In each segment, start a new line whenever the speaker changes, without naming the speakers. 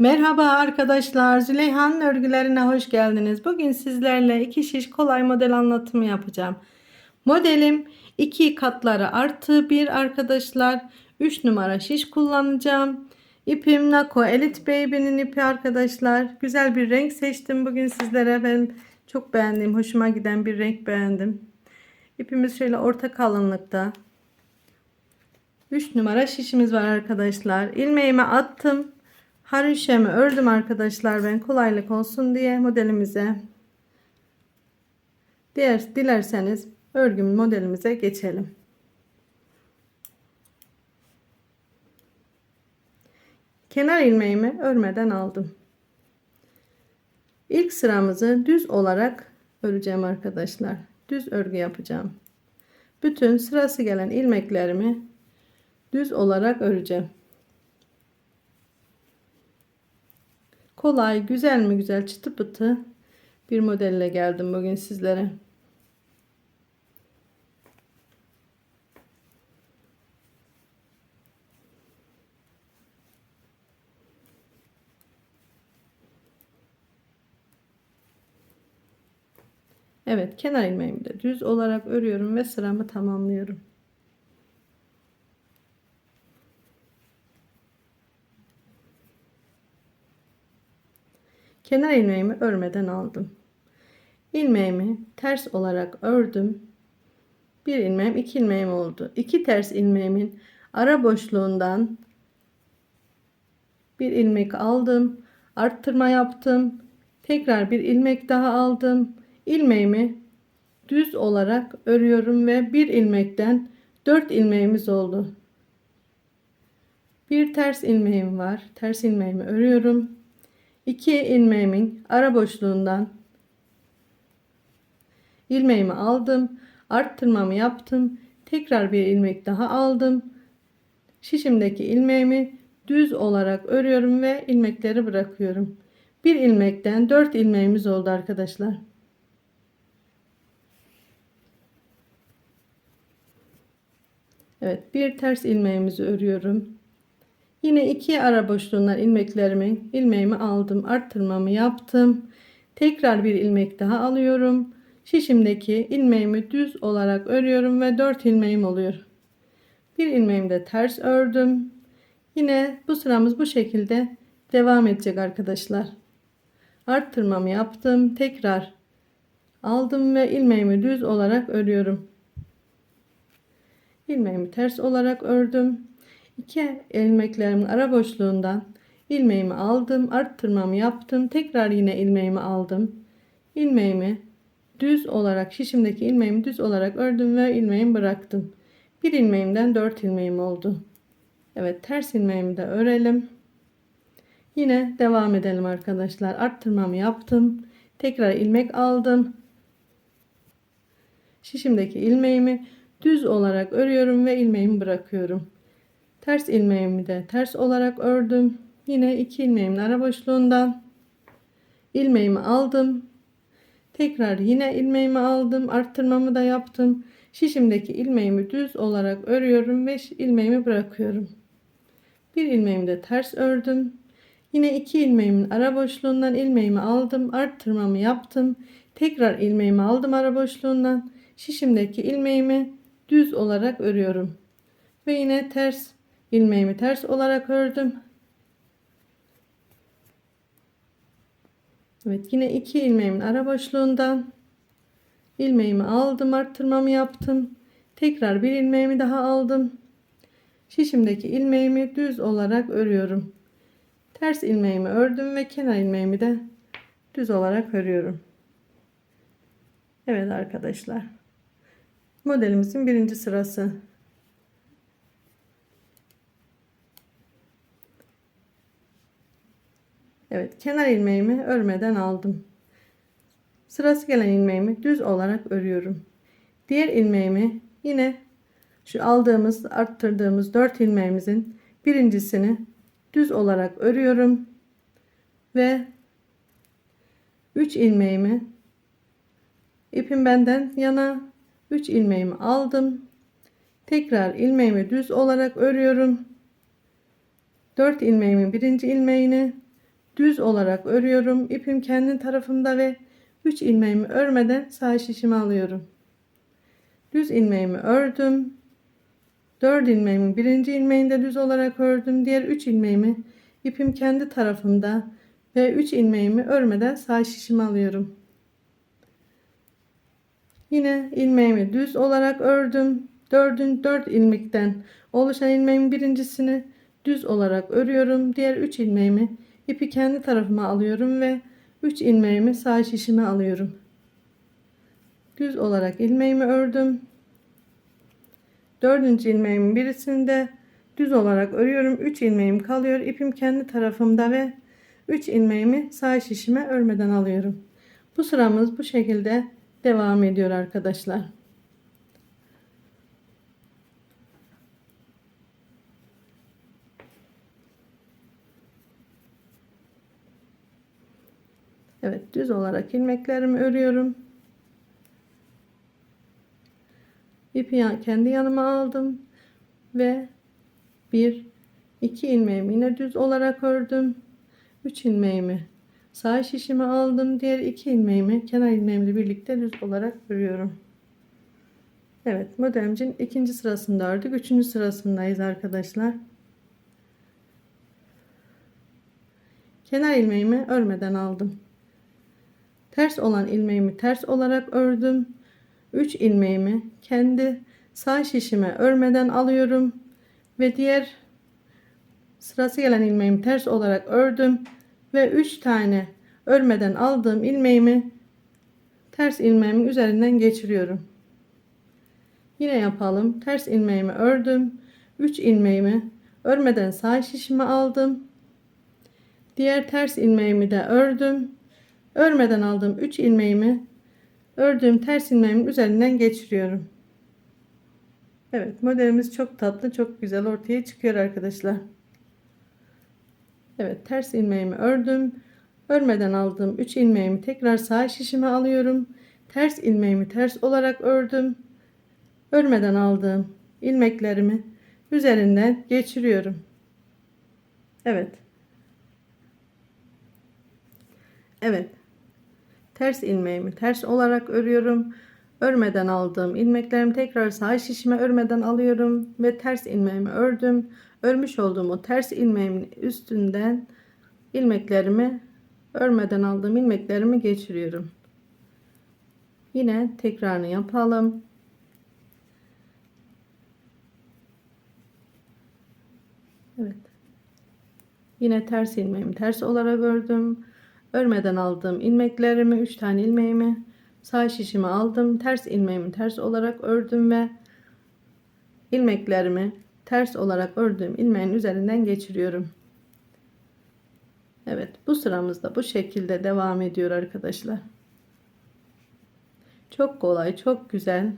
Merhaba arkadaşlar, Züleyha'nın örgülerine hoş geldiniz. Bugün sizlerle iki şiş kolay model anlatımı yapacağım. Modelim iki katları artı bir arkadaşlar. 3 numara şiş kullanacağım. İpim Nako Elite Baby'nin ipi arkadaşlar. Güzel bir renk seçtim bugün sizlere. Ben çok beğendiğim, hoşuma giden bir renk beğendim. İpimiz şöyle orta kalınlıkta. 3 numara şişimiz var arkadaşlar. İlmeğimi attım. Haroşemi ördüm arkadaşlar ben kolaylık olsun diye modelimize. Diğer dilerseniz örgü modelimize geçelim. Kenar ilmeğimi örmeden aldım. İlk sıramızı düz olarak öreceğim arkadaşlar. Düz örgü yapacağım. Bütün sırası gelen ilmeklerimi düz olarak öreceğim. Kolay, güzel mi güzel çıtı pıtı bir modelle geldim bugün sizlere. Evet kenar ilmeğimi de düz olarak örüyorum ve sıramı tamamlıyorum. Kenar ilmeğimi örmeden aldım. İlmeğimi ters olarak ördüm. Bir ilmeğim iki ilmeğim oldu. İki ters ilmeğimin ara boşluğundan bir ilmek aldım. Arttırma yaptım. Tekrar bir ilmek daha aldım. İlmeğimi düz olarak örüyorum ve bir ilmekten dört ilmeğimiz oldu. Bir ters ilmeğim var. Ters ilmeğimi örüyorum. 2 ilmeğimin ara boşluğundan ilmeğimi aldım. Arttırmamı yaptım. Tekrar bir ilmek daha aldım. Şişimdeki ilmeğimi düz olarak örüyorum ve ilmekleri bırakıyorum. Bir ilmekten 4 ilmeğimiz oldu arkadaşlar. Evet, bir ters ilmeğimizi örüyorum. Yine iki ara boşluğundan ilmeklerimi ilmeğimi aldım. Arttırmamı yaptım. Tekrar bir ilmek daha alıyorum. Şişimdeki ilmeğimi düz olarak örüyorum ve 4 ilmeğim oluyor. Bir ilmeğimi de ters ördüm. Yine bu sıramız bu şekilde devam edecek arkadaşlar. Arttırmamı yaptım. Tekrar aldım ve ilmeğimi düz olarak örüyorum. İlmeğimi ters olarak ördüm. İki ilmeklerimin ara boşluğundan ilmeğimi aldım. Arttırmamı yaptım. Tekrar yine ilmeğimi aldım. İlmeğimi düz olarak şişimdeki ilmeğimi düz olarak ördüm ve ilmeğimi bıraktım. Bir ilmeğimden dört ilmeğim oldu. Evet ters ilmeğimi de örelim. Yine devam edelim arkadaşlar. Arttırmamı yaptım. Tekrar ilmek aldım. Şişimdeki ilmeğimi düz olarak örüyorum ve ilmeğimi bırakıyorum. Ters ilmeğimi de ters olarak ördüm. Yine iki ilmeğimin ara boşluğundan ilmeğimi aldım. Tekrar yine ilmeğimi aldım. Arttırmamı da yaptım. Şişimdeki ilmeğimi düz olarak örüyorum ve ilmeğimi bırakıyorum. Bir ilmeğimi de ters ördüm. Yine iki ilmeğimin ara boşluğundan ilmeğimi aldım. Arttırmamı yaptım. Tekrar ilmeğimi aldım ara boşluğundan. Şişimdeki ilmeğimi düz olarak örüyorum. Ve yine ters ilmeğimi ters olarak ördüm. Evet yine iki ilmeğimin ara boşluğundan ilmeğimi aldım arttırmamı yaptım. Tekrar bir ilmeğimi daha aldım. Şişimdeki ilmeğimi düz olarak örüyorum. Ters ilmeğimi ördüm ve kenar ilmeğimi de düz olarak örüyorum. Evet arkadaşlar. Modelimizin birinci sırası. Evet kenar ilmeğimi örmeden aldım. Sırası gelen ilmeğimi düz olarak örüyorum. Diğer ilmeğimi yine şu aldığımız arttırdığımız 4 ilmeğimizin birincisini düz olarak örüyorum. Ve 3 ilmeğimi ipim benden yana 3 ilmeğimi aldım. Tekrar ilmeğimi düz olarak örüyorum. 4 ilmeğimin birinci ilmeğini düz olarak örüyorum. İpim kendi tarafımda ve 3 ilmeğimi örmeden sağ şişimi alıyorum. Düz ilmeğimi ördüm. 4 ilmeğimin birinci ilmeğinde düz olarak ördüm. Diğer 3 ilmeğimi ipim kendi tarafımda ve 3 ilmeğimi örmeden sağ şişimi alıyorum. Yine ilmeğimi düz olarak ördüm. Dördün 4 ilmekten oluşan ilmeğin birincisini düz olarak örüyorum. Diğer 3 ilmeğimi ipi kendi tarafıma alıyorum ve 3 ilmeğimi sağ şişime alıyorum. Düz olarak ilmeğimi ördüm. Dördüncü ilmeğimin birisinde düz olarak örüyorum. 3 ilmeğim kalıyor. İpim kendi tarafımda ve 3 ilmeğimi sağ şişime örmeden alıyorum. Bu sıramız bu şekilde devam ediyor arkadaşlar. Evet düz olarak ilmeklerimi örüyorum. İpi kendi yanıma aldım ve bir iki ilmeğimi yine düz olarak ördüm. 3 ilmeğimi sağ şişime aldım. Diğer iki ilmeğimi kenar ilmeğimle birlikte düz olarak örüyorum. Evet modelimizin ikinci sırasında ördük. Üçüncü sırasındayız arkadaşlar. Kenar ilmeğimi örmeden aldım. Ters olan ilmeğimi ters olarak ördüm. 3 ilmeğimi kendi sağ şişime örmeden alıyorum ve diğer sırası gelen ilmeğimi ters olarak ördüm ve 3 tane örmeden aldığım ilmeğimi ters ilmeğimin üzerinden geçiriyorum. Yine yapalım. Ters ilmeğimi ördüm. 3 ilmeğimi örmeden sağ şişime aldım. Diğer ters ilmeğimi de ördüm. Örmeden aldığım 3 ilmeğimi ördüğüm ters ilmeğimin üzerinden geçiriyorum. Evet modelimiz çok tatlı çok güzel ortaya çıkıyor arkadaşlar. Evet ters ilmeğimi ördüm. Örmeden aldığım 3 ilmeğimi tekrar sağ şişime alıyorum. Ters ilmeğimi ters olarak ördüm. Örmeden aldığım ilmeklerimi üzerinden geçiriyorum. Evet. Evet. Ters ilmeğimi ters olarak örüyorum. Örmeden aldığım ilmeklerimi tekrar sağ şişime örmeden alıyorum ve ters ilmeğimi ördüm. Örmüş olduğum o ters ilmeğimin üstünden ilmeklerimi örmeden aldığım ilmeklerimi geçiriyorum. Yine tekrarını yapalım. Evet. Yine ters ilmeğimi ters olarak ördüm. Örmeden aldığım ilmeklerimi 3 tane ilmeğimi sağ şişimi aldım. Ters ilmeğimi ters olarak ördüm ve ilmeklerimi ters olarak ördüğüm ilmeğin üzerinden geçiriyorum. Evet bu sıramızda bu şekilde devam ediyor arkadaşlar. Çok kolay çok güzel.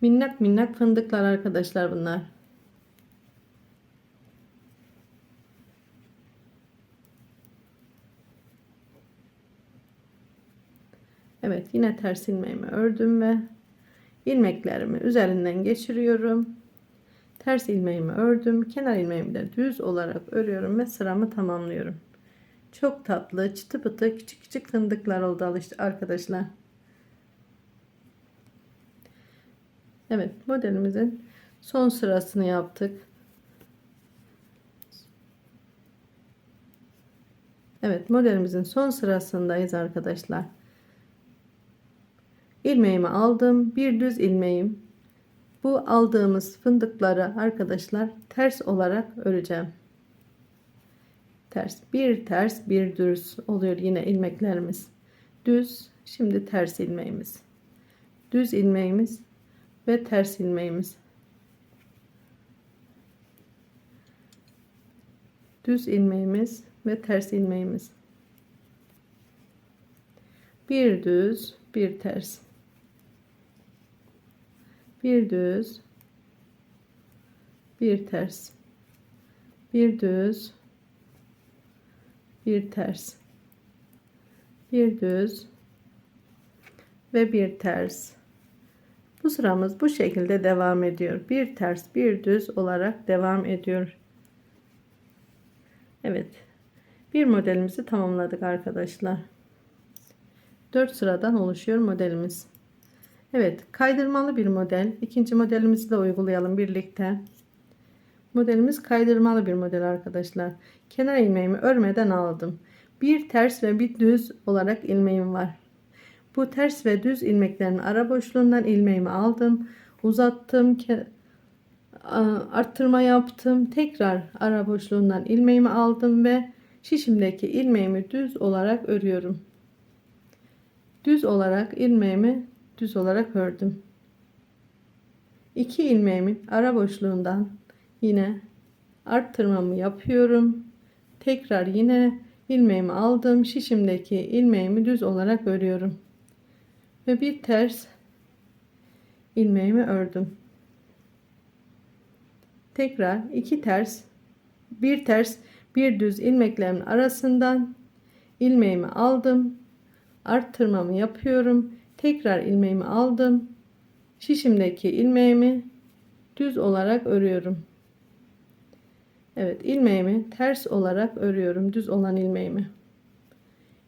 Minnak minnak fındıklar arkadaşlar bunlar. Evet yine ters ilmeğimi ördüm ve ilmeklerimi üzerinden geçiriyorum. Ters ilmeğimi ördüm. Kenar ilmeğimi de düz olarak örüyorum ve sıramı tamamlıyorum. Çok tatlı, çıtı pıtı, küçük küçük fındıklar oldu arkadaşlar. Evet, modelimizin son sırasını yaptık. Evet, modelimizin son sırasındayız arkadaşlar ilmeğimi aldım bir düz ilmeğim. Bu aldığımız fındıkları arkadaşlar ters olarak öreceğim. Ters bir ters bir düz oluyor yine ilmeklerimiz. Düz şimdi ters ilmeğimiz. Düz ilmeğimiz ve ters ilmeğimiz. Düz ilmeğimiz ve ters ilmeğimiz. Bir düz bir ters bir düz. Bir ters. Bir düz. Bir ters. Bir düz ve bir ters. Bu sıramız bu şekilde devam ediyor. Bir ters bir düz olarak devam ediyor. Evet. Bir modelimizi tamamladık arkadaşlar. 4 sıradan oluşuyor modelimiz. Evet kaydırmalı bir model. İkinci modelimizi de uygulayalım birlikte. Modelimiz kaydırmalı bir model arkadaşlar. Kenar ilmeğimi örmeden aldım. Bir ters ve bir düz olarak ilmeğim var. Bu ters ve düz ilmeklerin ara boşluğundan ilmeğimi aldım. Uzattım. Arttırma yaptım. Tekrar ara boşluğundan ilmeğimi aldım ve şişimdeki ilmeğimi düz olarak örüyorum. Düz olarak ilmeğimi düz olarak ördüm. 2 ilmeğimin ara boşluğundan yine arttırmamı yapıyorum. Tekrar yine ilmeğimi aldım. Şişimdeki ilmeğimi düz olarak örüyorum. Ve bir ters ilmeğimi ördüm. Tekrar iki ters, bir ters, bir düz ilmeklerimin arasından ilmeğimi aldım. Arttırmamı yapıyorum. Tekrar ilmeğimi aldım. Şişimdeki ilmeğimi düz olarak örüyorum. Evet ilmeğimi ters olarak örüyorum düz olan ilmeğimi.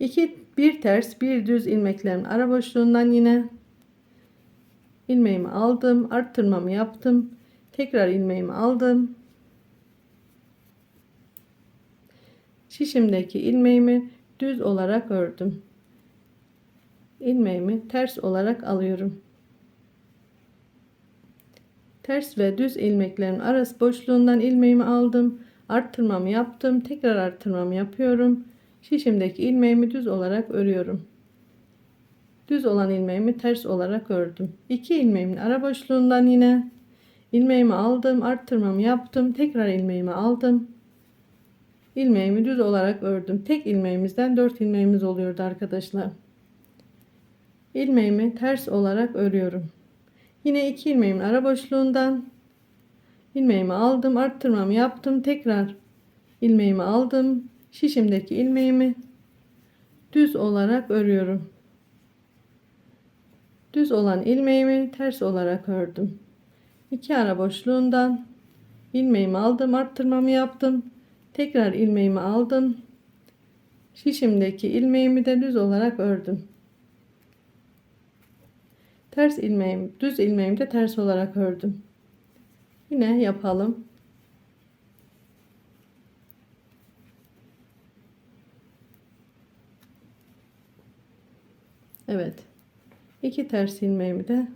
2 bir ters bir düz ilmeklerimin ara boşluğundan yine ilmeğimi aldım arttırmamı yaptım tekrar ilmeğimi aldım şişimdeki ilmeğimi düz olarak ördüm ilmeğimi ters olarak alıyorum. Ters ve düz ilmeklerin arası boşluğundan ilmeğimi aldım. Arttırmamı yaptım. Tekrar arttırmamı yapıyorum. Şişimdeki ilmeğimi düz olarak örüyorum. Düz olan ilmeğimi ters olarak ördüm. 2 ilmeğimin ara boşluğundan yine ilmeğimi aldım arttırmamı yaptım tekrar ilmeğimi aldım. İlmeğimi düz olarak ördüm. Tek ilmeğimizden 4 ilmeğimiz oluyordu arkadaşlar ilmeğimi ters olarak örüyorum Yine iki ilmeğimin ara boşluğundan ilmeğimi aldım, arttırmamı yaptım. Tekrar ilmeğimi aldım. Şişimdeki ilmeğimi düz olarak örüyorum. Düz olan ilmeğimi ters olarak ördüm. İki ara boşluğundan ilmeğimi aldım, arttırmamı yaptım. Tekrar ilmeğimi aldım. Şişimdeki ilmeğimi de düz olarak ördüm. Ters ilmeğim, düz ilmeğimi de ters olarak ördüm. Yine yapalım. Evet. iki ters ilmeğimi de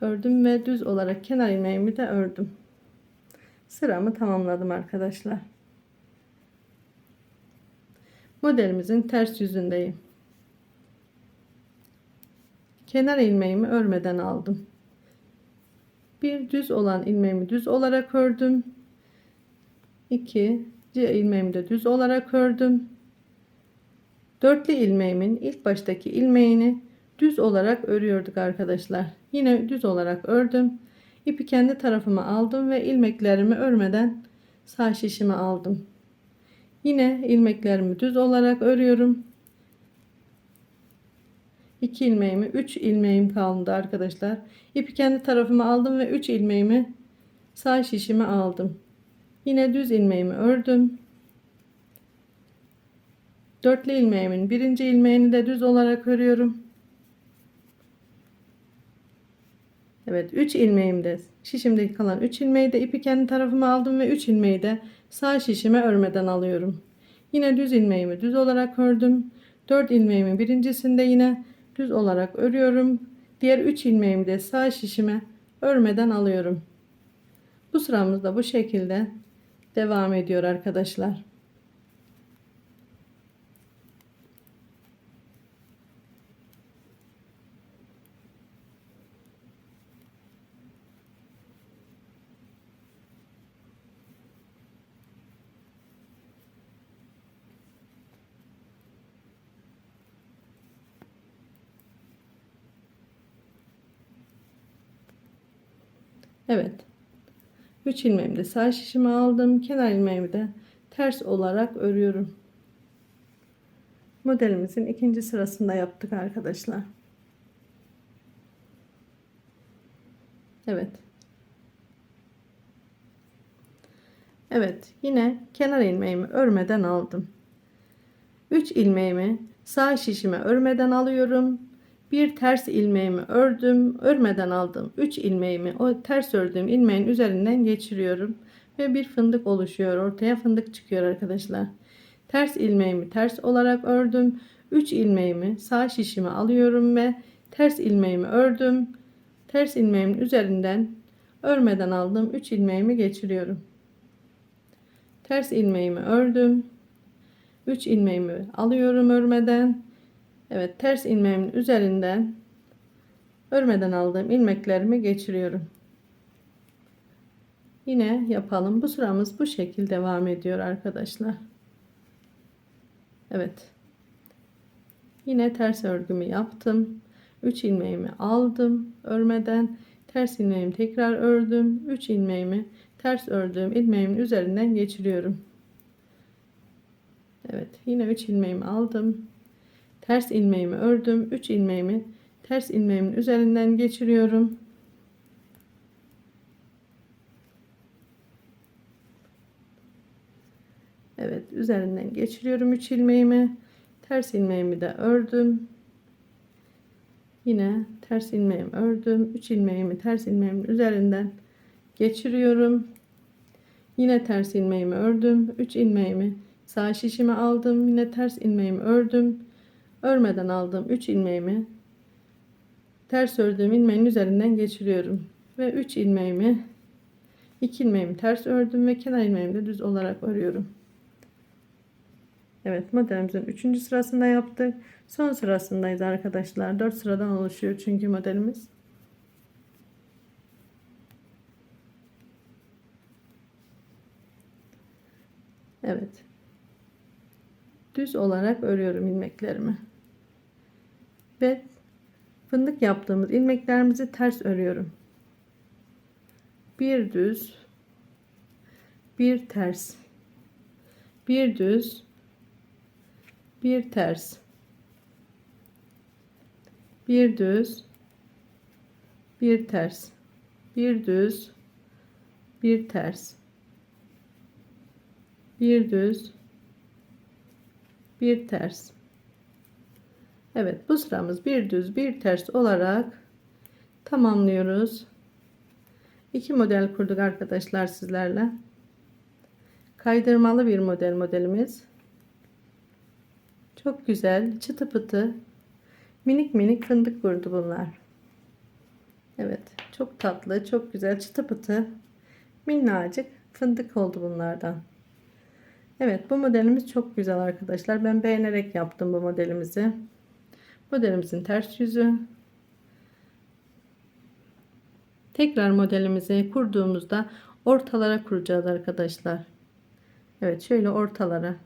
ördüm ve düz olarak kenar ilmeğimi de ördüm. Sıramı tamamladım arkadaşlar. Modelimizin ters yüzündeyim kenar ilmeğimi örmeden aldım. Bir düz olan ilmeğimi düz olarak ördüm. 2 ilmeğimi de düz olarak ördüm. Dörtlü ilmeğimin ilk baştaki ilmeğini düz olarak örüyorduk arkadaşlar. Yine düz olarak ördüm. İpi kendi tarafıma aldım ve ilmeklerimi örmeden sağ şişime aldım. Yine ilmeklerimi düz olarak örüyorum. 2 ilmeğimi 3 ilmeğim kaldı arkadaşlar. İpi kendi tarafıma aldım ve 3 ilmeğimi sağ şişime aldım. Yine düz ilmeğimi ördüm. Dörtlü ilmeğimin birinci ilmeğini de düz olarak örüyorum. Evet 3 ilmeğim de şişimdeki kalan 3 ilmeği de ipi kendi tarafıma aldım ve 3 ilmeği de sağ şişime örmeden alıyorum. Yine düz ilmeğimi düz olarak ördüm. 4 ilmeğimin birincisinde yine düz olarak örüyorum. Diğer 3 ilmeğimi de sağ şişime örmeden alıyorum. Bu sıramız da bu şekilde devam ediyor arkadaşlar. Evet. 3 ilmeğimi de sağ şişime aldım. Kenar ilmeğimi de ters olarak örüyorum. Modelimizin ikinci sırasında yaptık arkadaşlar. Evet. Evet yine kenar ilmeğimi örmeden aldım. 3 ilmeğimi sağ şişime örmeden alıyorum. Bir ters ilmeğimi ördüm. Örmeden aldım. 3 ilmeğimi o ters ördüğüm ilmeğin üzerinden geçiriyorum. Ve bir fındık oluşuyor. Ortaya fındık çıkıyor arkadaşlar. Ters ilmeğimi ters olarak ördüm. 3 ilmeğimi sağ şişime alıyorum ve ters ilmeğimi ördüm. Ters ilmeğimin üzerinden örmeden aldım. 3 ilmeğimi geçiriyorum. Ters ilmeğimi ördüm. 3 ilmeğimi alıyorum örmeden. Evet ters ilmeğimin üzerinden örmeden aldığım ilmeklerimi geçiriyorum. Yine yapalım. Bu sıramız bu şekilde devam ediyor arkadaşlar. Evet. Yine ters örgümü yaptım. 3 ilmeğimi aldım örmeden. Ters ilmeğimi tekrar ördüm. 3 ilmeğimi ters ördüğüm ilmeğimin üzerinden geçiriyorum. Evet, yine 3 ilmeğimi aldım. Ters ilmeğimi ördüm. 3 ilmeğimi ters ilmeğimin üzerinden geçiriyorum. Evet, üzerinden geçiriyorum 3 ilmeğimi. Ters ilmeğimi de ördüm. Yine ters ilmeğimi ördüm. 3 ilmeğimi ters ilmeğimin üzerinden geçiriyorum. Yine ters ilmeğimi ördüm. 3 ilmeğimi sağ şişime aldım. Yine ters ilmeğimi ördüm. Örmeden aldım 3 ilmeğimi ters ördüğüm ilmeğin üzerinden geçiriyorum. Ve 3 ilmeğimi 2 ilmeğimi ters ördüm ve kenar ilmeğimi de düz olarak örüyorum. Evet modelimizin 3. sırasında yaptık. Son sırasındayız arkadaşlar. 4 sıradan oluşuyor çünkü modelimiz. Evet. Düz olarak örüyorum ilmeklerimi. Ve fındık yaptığımız ilmeklerimizi ters örüyorum. Bir düz, bir ters, bir düz, bir ters, bir düz, bir ters, bir düz, bir ters, bir düz, bir ters. Evet bu sıramız bir düz bir ters olarak tamamlıyoruz. İki model kurduk arkadaşlar sizlerle. Kaydırmalı bir model modelimiz. Çok güzel çıtı pıtı minik minik fındık kurdu bunlar. Evet çok tatlı çok güzel çıtı pıtı minnacık fındık oldu bunlardan. Evet bu modelimiz çok güzel arkadaşlar. Ben beğenerek yaptım bu modelimizi. Modelimizin ters yüzü. Tekrar modelimizi kurduğumuzda ortalara kuracağız arkadaşlar. Evet şöyle ortalara.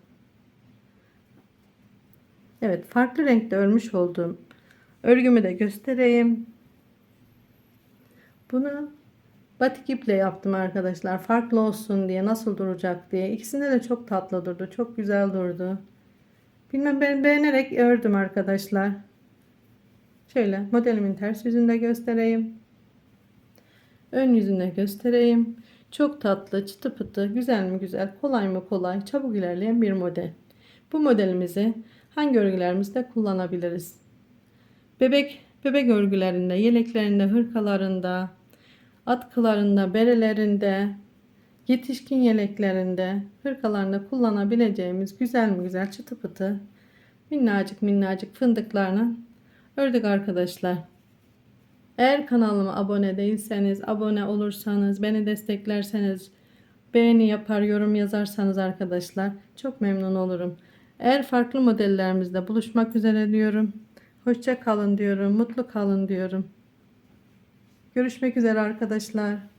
Evet farklı renkte örmüş olduğum örgümü de göstereyim. Bunu batik iple yaptım arkadaşlar. Farklı olsun diye nasıl duracak diye. İkisinde de çok tatlı durdu. Çok güzel durdu. Bilmem ben beğenerek ördüm arkadaşlar. Şöyle modelimin ters yüzünde göstereyim. Ön yüzünde göstereyim. Çok tatlı, çıtı pıtı, güzel mi güzel, kolay mı kolay, çabuk ilerleyen bir model. Bu modelimizi hangi örgülerimizde kullanabiliriz? Bebek bebek örgülerinde, yeleklerinde, hırkalarında, atkılarında, berelerinde, yetişkin yeleklerinde, hırkalarında kullanabileceğimiz güzel mi güzel çıtı pıtı minnacık minnacık fındıklarla ördük arkadaşlar. Eğer kanalıma abone değilseniz, abone olursanız, beni desteklerseniz, beğeni yapar, yorum yazarsanız arkadaşlar çok memnun olurum. Eğer farklı modellerimizde buluşmak üzere diyorum. Hoşça kalın diyorum, mutlu kalın diyorum. Görüşmek üzere arkadaşlar.